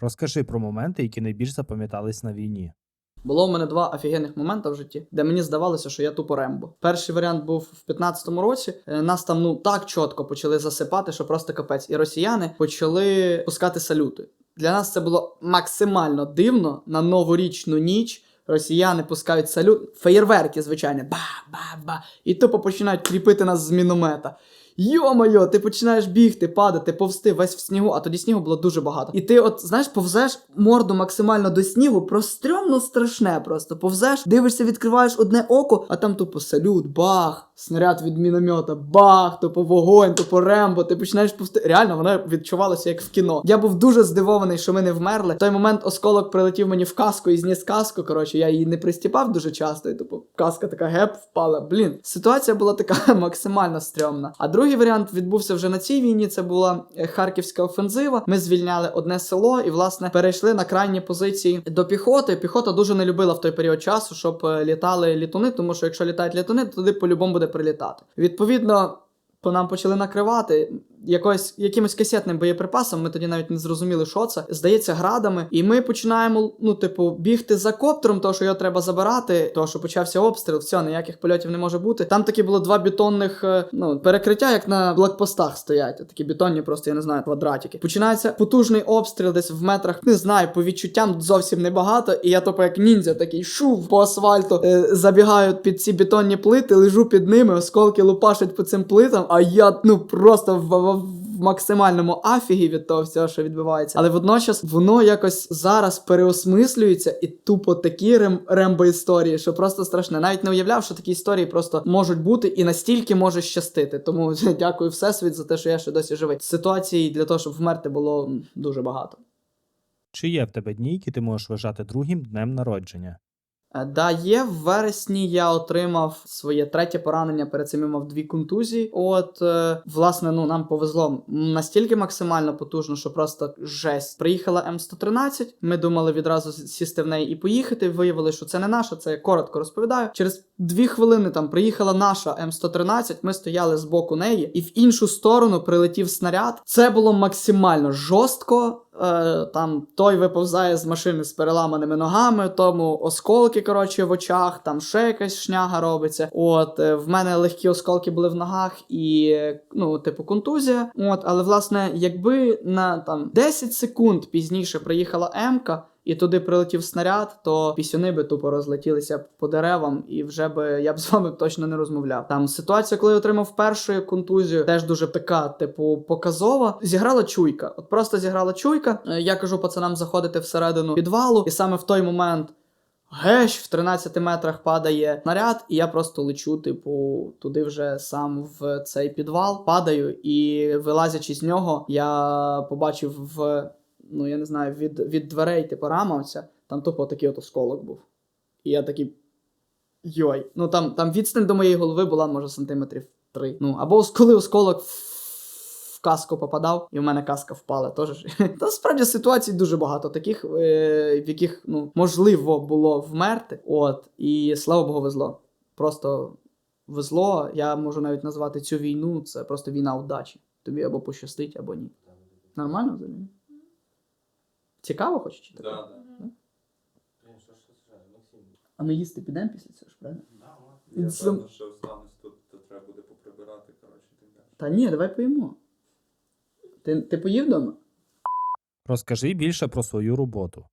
Розкажи про моменти, які найбільш запам'ятались на війні. Було в мене два офігенних моменти в житті, де мені здавалося, що я тупо Рембо. Перший варіант був в 15-му році. Е, Нас там ну так чітко почали засипати, що просто капець. І росіяни почали пускати салюти. Для нас це було максимально дивно на новорічну ніч. Росіяни пускають салют, феєрверки, звичайно, ба-ба-ба. І тупо починають кріпити нас з міномета. Йо-моє, ти починаєш бігти, падати, повсти весь в снігу, а тоді снігу було дуже багато. І ти, от знаєш, повзеш морду максимально до снігу, прострьомно страшне просто. Повзеш, дивишся, відкриваєш одне око, а там тупо салют, бах, снаряд від міномета, бах, тупо вогонь, тупо рембо. Ти починаєш повсти. Реально, воно відчувалося як в кіно. Я був дуже здивований, що ми не вмерли. В той момент осколок прилетів мені в каску і зніс каску. Коротше, я її не пристіпав дуже часто, і тупо каска така геп впала. Блін, ситуація була така максимально стрьомна. А другий варіант відбувся вже на цій війні. Це була е, харківська офензива. Ми звільняли одне село і, власне, перейшли на крайні позиції до піхоти. Піхота дуже не любила в той період часу, щоб е, літали літуни, тому що якщо літають літуни, то туди по-любому буде прилітати. Відповідно. По нам почали накривати якось якимось касетним боєприпасом. Ми тоді навіть не зрозуміли, що це. Здається, градами. І ми починаємо, ну, типу, бігти за коптером, того, що його треба забирати, того, що почався обстріл, все, ніяких польотів не може бути. Там такі було два бетонних е, ну, перекриття, як на блокпостах стоять. Такі бетонні, просто я не знаю, квадратики. Починається потужний обстріл десь в метрах. Не знаю, по відчуттям зовсім небагато. І я тупо як ніндзя такий шув по асфальту. Е, забігаю під ці бетонні плити, лежу під ними, осколки лупашать по цим плитам, а я ну просто в, в, максимальному афігі від того всього, що відбувається. Але водночас воно якось зараз переосмислюється і тупо такі рем, рембо історії, що просто страшне. Навіть не уявляв, що такі історії просто можуть бути і настільки може щастити. Тому дякую Всесвіт за те, що я ще досі живий. Ситуацій для того, щоб вмерти, було дуже багато. Чи є в тебе дні, які ти можеш вважати другим днем народження? Е, Да, є в вересні я отримав своє третє поранення. Перед цим я мав дві контузії. От, е, власне, ну нам повезло настільки максимально потужно, що просто жесть. Приїхала М113. Ми думали відразу сісти в неї і поїхати. Виявили, що це не наша. Це я коротко розповідаю. Через дві хвилини там приїхала наша М113. Ми стояли з боку неї, і в іншу сторону прилетів снаряд. Це було максимально жорстко. Е, там той виповзає з машини з переламаними ногами, тому осколки, коротше, в очах, там ще якась шняга робиться. От, е, в мене легкі осколки були в ногах і, ну, типу, контузія. От, але власне, якби на там 10 секунд пізніше приїхала М-ка, і туди прилетів снаряд, то пісюни би тупо розлетілися по деревам, і вже би я б з вами точно не розмовляв. Там ситуація, коли я отримав першу контузію, теж дуже пика, типу, показова. Зіграла чуйка. От просто зіграла чуйка. Е, Я кажу пацанам заходити всередину підвалу, і саме в той момент. Геш, в 13 метрах падає снаряд, і я просто лечу, типу, туди вже сам в цей підвал, падаю, і вилазячи з нього, я побачив в, ну я не знаю, від, від дверей, типу, рама оця, там тупо такий от осколок був. І я такий. Йой. Ну там, там відстань до моєї голови була, може, сантиметрів три. Ну, або коли осколок в каску попадав, і в мене каска впала. Теж. Та справді ситуацій дуже багато таких, е, в яких ну, можливо було вмерти. От, і слава Богу, везло. Просто везло. Я можу навіть назвати цю війну. Це просто війна удачі. Тобі або пощастить, або ні. Нормально взагалі? Цікаво хочеш чи таке? Да, да. Це Максим? А ми їсти підемо після цього ж, правильно? Я Сам- певно, що останусь тут, то треба буде поприбирати, коротше, і так далі. Та ні, давай поїмо. Ти, ти поїв вдома? Розкажи більше про свою роботу.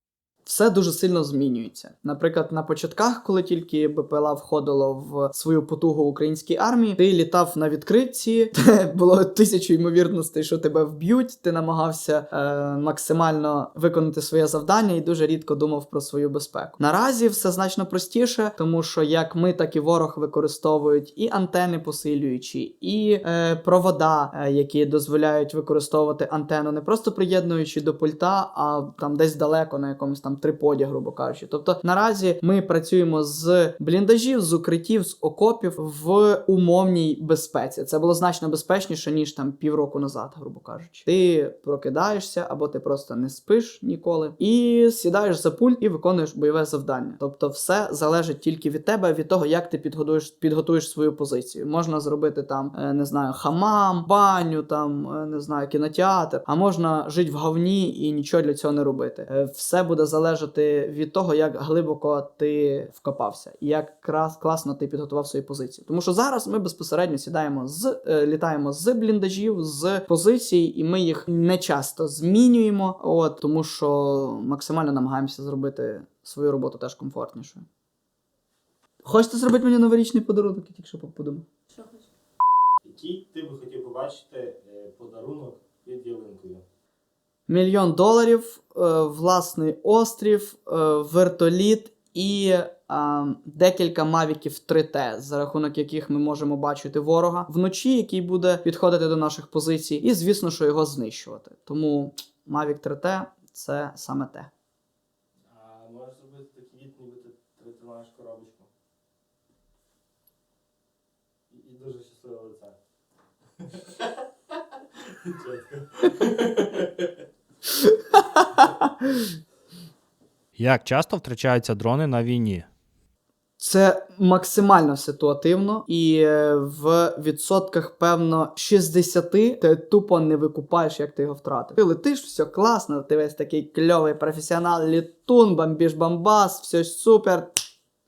Все дуже сильно змінюється. Наприклад, на початках, коли тільки БПЛА входило в свою потугу українській армії, ти літав на відкритці, де було тисячу ймовірностей, що тебе вб'ють. Ти намагався е, максимально виконати своє завдання і дуже рідко думав про свою безпеку. Наразі все значно простіше, тому що як ми, так і ворог використовують і антени посилюючі, і е, провода, е, які дозволяють використовувати антенну, не просто приєднуючи до пульта, а там десь далеко на якомусь там там триподі, грубо кажучи. Тобто наразі ми працюємо з бліндажів, з укриттів, з окопів в умовній безпеці. Це було значно безпечніше ніж там півроку назад, грубо кажучи. Ти прокидаєшся або ти просто не спиш ніколи і сідаєш за пульт і виконуєш бойове завдання. Тобто, все залежить тільки від тебе, від того, як ти підготуєш, підготуєш свою позицію. Можна зробити там, е, не знаю, хамам, баню, там е, не знаю, кінотеатр, а можна жити в говні і нічого для цього не робити. Е, Все буде залежати від того, як глибоко ти вкопався, і як крас класно ти підготував свої позиції. Тому що зараз ми безпосередньо сідаємо з е, літаємо з бліндажів, з позицій, і ми їх не часто змінюємо. От тому що максимально намагаємося зробити свою роботу теж комфортнішою. Хочете зробити мені новорічний подарунок? Я тільки що подумав. Що хочеш? Який ти би хотів побачити е, подарунок під ялинкою? Мільйон доларів, е, власний острів, е, вертоліт і е, декілька мавіків 3T, за рахунок яких ми можемо бачити ворога вночі, який буде підходити до наших позицій, і звісно, що його знищувати. Тому Mavic 3T це саме те. А можеш зробити такий від, ніби ти, тримаєш коробочку. І, і дуже щасливе лице. Чітко. Як часто втрачаються дрони на війні? Це максимально ситуативно, і е, в відсотках, певно, 60 ти тупо не викупаєш, як ти його втратив. Ти летиш, все класно, ти весь такий кльовий професіонал, літун, бомбіж бомбас, все супер.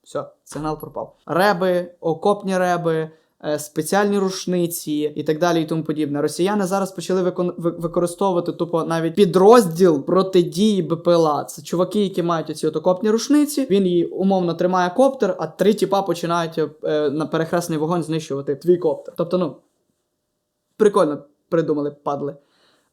Все, сигнал пропав. Реби, окопні реби. Е, Спеціальні рушниці і так далі, і тому подібне. Росіяни зараз почали використовувати тупо навіть підрозділ протидії БПЛА. Це чуваки, які мають оці отокопні рушниці. Він її умовно тримає коптер, а три тіпа починають е, на перехресний вогонь знищувати твій коптер. Тобто, ну прикольно придумали, падли.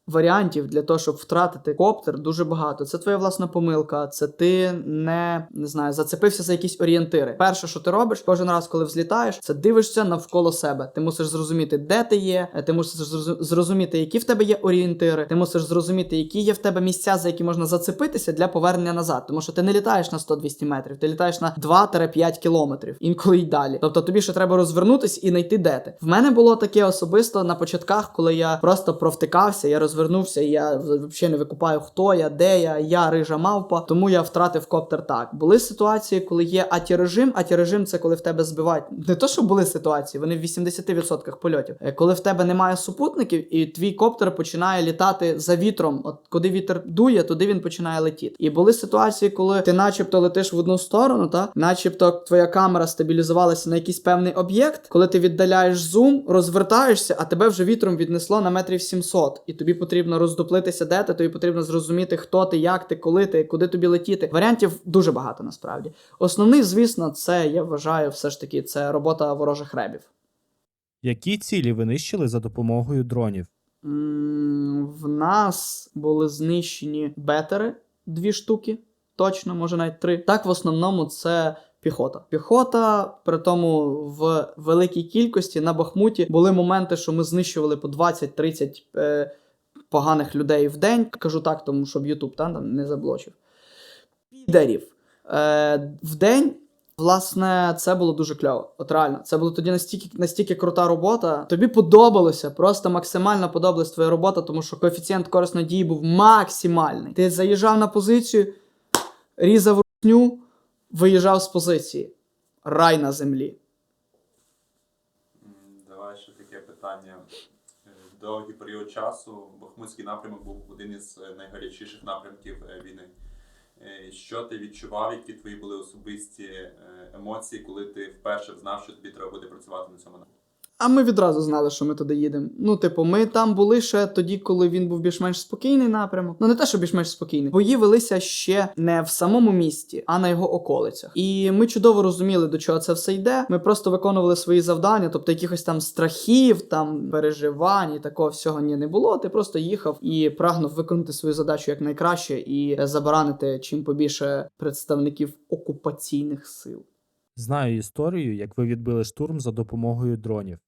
Варіантів для того, щоб втратити коптер, дуже багато. Це твоя власна помилка, це ти не, не знаю, зацепився за якісь орієнтири. Перше, що ти робиш, кожен раз, коли взлітаєш, це дивишся навколо себе. Ти мусиш зрозуміти, де ти є, е, ти мусиш зрозуміти, які в тебе є орієнтири, ти мусиш зрозуміти, які є в тебе місця, за які можна зацепитися для повернення назад. Тому що ти не літаєш на 100-200 метрів, ти літаєш на 2-5 кілометрів, інколи й далі. Тобто тобі ще треба розвернутись і знайти, де ти. В мене було таке особисто на початках, коли я просто провтикався, я розвернувся, і я взагалі не викупаю, хто я, де я, я рижа мавпа, тому я втратив коптер так. Були ситуації, коли є аті-режим. Аті-режим це коли в тебе збивають. Не то, що були ситуації, вони в 80% польотів. Е, Коли в тебе немає супутників, і твій коптер починає літати за вітром. От куди вітер дує, туди він починає летіти. І були ситуації, коли ти начебто летиш в одну сторону, та начебто твоя камера стабілізувалася на якийсь певний об'єкт. Коли ти віддаляєш зум, розвертаєшся, а тебе вже вітром віднесло на метрів 700. І тобі потрібно роздуплитися, де ти, тобі потрібно зрозуміти, хто ти, як ти, коли ти, куди тобі летіти. Варіантів дуже багато насправді. Основний, звісно, це я вважаю, все ж таки, це робота ворожих ребів. Які цілі ви нищили за допомогою дронів? М, В нас були знищені бетери дві штуки, точно, може навіть три. Так, в основному це піхота. Піхота, при тому в великій кількості на Бахмуті були моменти, що ми знищували по 20-30 е, поганих людей в день. Кажу так, тому щоб Ютуб та, там не заблочив. Підарів. Е, в день Власне, це було дуже кльово. От реально, це було тоді настільки настільки крута робота. Тобі подобалося, просто максимально подобалась твоя робота, тому що коефіцієнт корисної дії був максимальний. Ти заїжджав на позицію, різав русню, виїжджав з позиції. Рай на землі. Давай ще таке питання. Довгий період часу Бахмутський напрямок був один із е, найгарячіших напрямків е, війни. Е, Що ти відчував, які твої були особисті емоції, коли ти вперше знав, що тобі треба буде працювати на цьому напрямку? А ми відразу знали, що ми туди їдемо. Ну, типу, ми там були ще тоді, коли він був більш-менш спокійний напрямок. Ну не те, що більш-менш спокійний. Бої велися ще не в самому місті, а на його околицях. І ми чудово розуміли, до чого це все йде. Ми просто виконували свої завдання, тобто якихось там страхів, там переживань і такого всього ні не було. Ти просто їхав і прагнув виконати свою задачу як найкраще і забаранити чим побільше представників окупаційних сил. Знаю історію, як ви відбили штурм за допомогою дронів.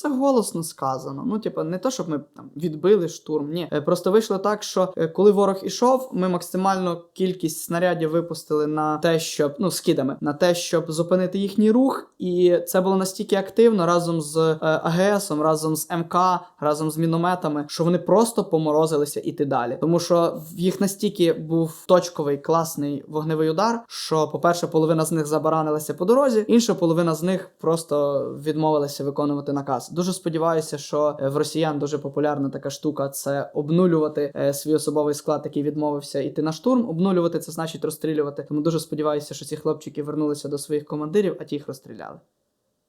Це голосно сказано. Ну, типу, не то, щоб ми там відбили штурм. Ні. Е, Просто вийшло так, що е, коли ворог ішов, ми максимально кількість снарядів випустили на те, щоб ну скидами, на те, щоб зупинити їхній рух. І це було настільки активно разом з е, АГСом, разом з МК, разом з мінометами, що вони просто поморозилися іти далі. Тому що в їх настільки був точковий класний вогневий удар, що, по-перше, половина з них забаранилася по дорозі, інша половина з них просто відмовилася виконувати наказ. Дуже сподіваюся, що е, в росіян дуже популярна така штука це обнулювати е, свій особовий склад, який відмовився іти на штурм. Обнулювати це значить розстрілювати. Тому дуже сподіваюся, що ці хлопчики вернулися до своїх командирів, а ті їх розстріляли.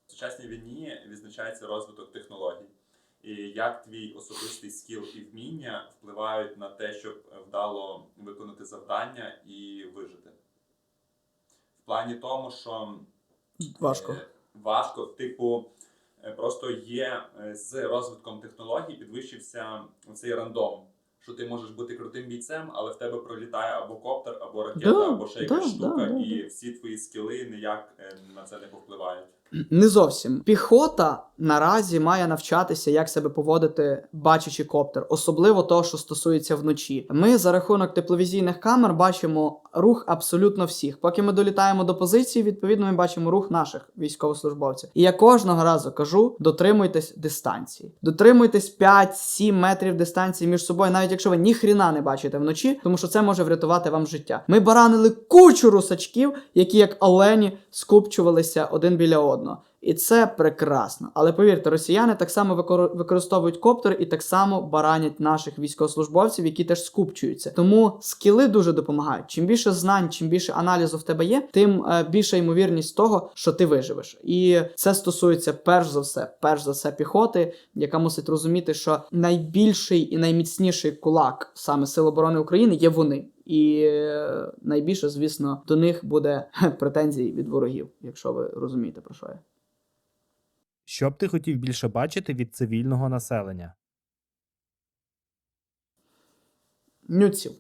В сучасній війні відзначається розвиток технологій. І як твій особистий скіл і вміння впливають на те, щоб вдало виконати завдання і вижити? В плані тому, що Важко. Е, Важко, типу, просто є е, з розвитком технологій підвищився цей рандом. Що ти можеш бути крутим бійцем, але в тебе пролітає або коптер, або ракета, Да, або ще якась да, штука, да, да, і всі твої скіли ніяк е, на це не повпливають. Не зовсім піхота наразі має навчатися, як себе поводити, бачачи коптер, особливо того, що стосується вночі. Ми за рахунок тепловізійних камер бачимо рух абсолютно всіх. Поки ми долітаємо до позиції, відповідно, ми бачимо рух наших військовослужбовців. І я кожного разу кажу: дотримуйтесь дистанції, дотримуйтесь 5-7 метрів дистанції між собою, навіть якщо ви ніхріна не бачите вночі, тому що це може врятувати вам життя. Ми баранили кучу русачків, які як олені скупчувалися один біля одного. І це прекрасно. Але повірте, росіяни так само використовують коптери і так само баранять наших військовослужбовців, які теж скупчуються. Тому скіли дуже допомагають. Чим більше знань, чим більше аналізу в тебе є, тим е, більша ймовірність того, що ти виживеш. І це стосується перш за все, перш за все, піхоти, яка мусить розуміти, що найбільший і найміцніший кулак саме Сил оборони України є вони. І е, найбільше, звісно, до них буде хе, претензій від ворогів, якщо ви розумієте про що я. Що б ти хотів більше бачити від цивільного населення? Нюців.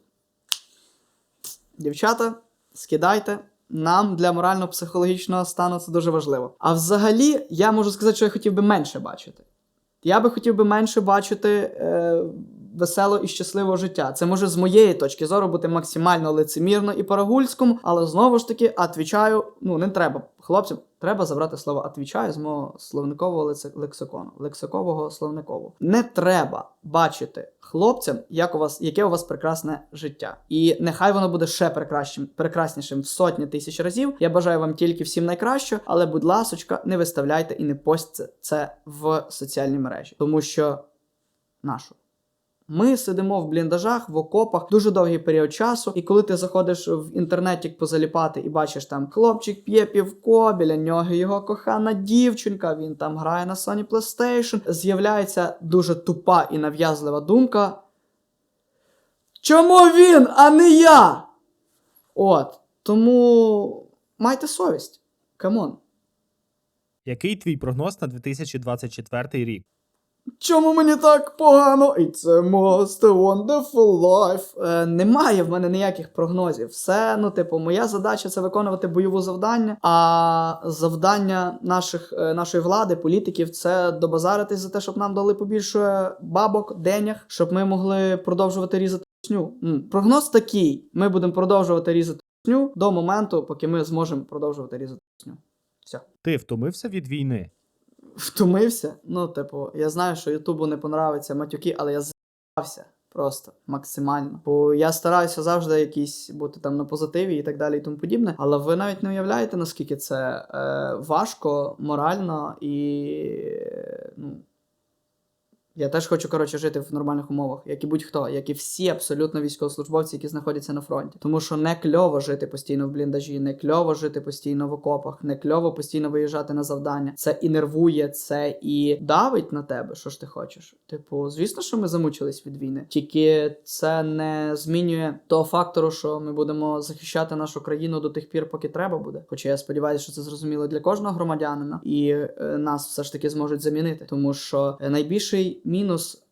Дівчата, скидайте. Нам для морально-психологічного стану це дуже важливо. А взагалі, я можу сказати, що я хотів би менше бачити. Я би хотів би менше бачити е, весело і щасливого життя. Це може з моєї точки зору бути максимально лицемірно і по-рагульському, але знову ж таки, отвічаю, ну не треба. Хлопцям, треба забрати слово отвічаю з мого словникового лекси- лексикону, лексикового словникового. Не треба бачити хлопцям, як у вас, яке у вас прекрасне життя. І нехай воно буде ще прекраснішим, прекраснішим в сотні тисяч разів. Я бажаю вам тільки всім найкращого, але будь ласочка, не виставляйте і не постьте це в соціальні мережі, тому що нашу. Ми сидимо в бліндажах, в окопах дуже довгий період часу, і коли ти заходиш в інтернеті позаліпати і бачиш там хлопчик п'є півко, біля нього його кохана дівчинка, він там грає на Sony PlayStation, з'являється дуже тупа і нав'язлива думка. Чому він, а не я? От. Тому майте совість. Камон. Який твій прогноз на 2024 рік? Чому мені так погано? It's a most wonderful life. Е, немає в мене ніяких прогнозів. Все, ну, типу, моя задача це виконувати бойове завдання. А завдання наших, е, нашої влади, політиків, це добазаритись за те, щоб нам дали побільше бабок, денег, щоб ми могли продовжувати різати сню. Прогноз такий: ми будемо продовжувати різати сню до моменту, поки ми зможемо продовжувати різати сню. Ти втомився від війни? Втомився. Ну, типу, я знаю, що Ютубу не понравиться матюки, але я з**ався просто максимально. Бо я стараюся завжди якісь бути там на позитиві і так далі, і тому подібне. Але ви навіть не уявляєте, наскільки це е, важко, морально і. Ну, я теж хочу, коротше, жити в нормальних умовах, як і будь-хто, як і всі абсолютно військовослужбовці, які знаходяться на фронті. Тому що не кльово жити постійно в бліндажі, не кльово жити постійно в окопах, не кльово постійно виїжджати на завдання. Це і нервує, це і давить на тебе. Що ж ти хочеш? Типу, звісно, що ми замучились від війни. Тільки це не змінює того фактору, що ми будемо захищати нашу країну до тих пір, поки треба буде. Хоча я сподіваюся, що це зрозуміло для кожного громадянина, і е, нас все ж таки зможуть замінити, тому що е, найбільший мінус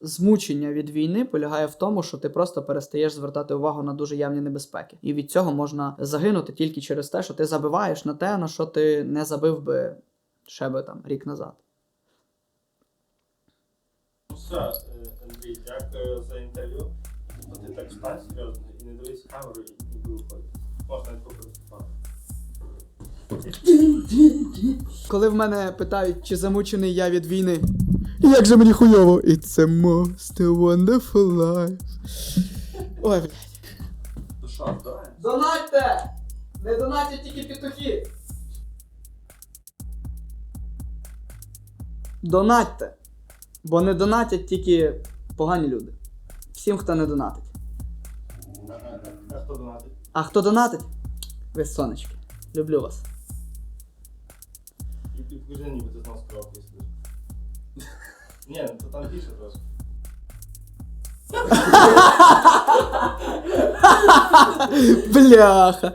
змучення від війни полягає в тому, що ти просто перестаєш звертати увагу на дуже явні небезпеки. І від цього можна загинути тільки через те, що ти забиваєш на те, на що ти не забив би ще би там рік назад. Все, е, Андрій, дякую за інтерв'ю. Ти так стань серйозно і не дивись камеру і не виходити. Можна попрацювати. Коли в мене питають, чи замучений я від війни. Як же мені хуйово? It's a most wonderful life. Ой, блядь. Донатьте! Не донатять тільки петухи. Донатьте. Бо не донатять тільки погані люди. Всім, хто не донатить. А, хто донатить? А хто донатить? Ви сонечки. Люблю вас. І ти покажи, ніби ти знав коробкою сидиш. Ні, то там більше трошки. Бляха.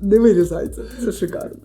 Не вирізай це шикарно.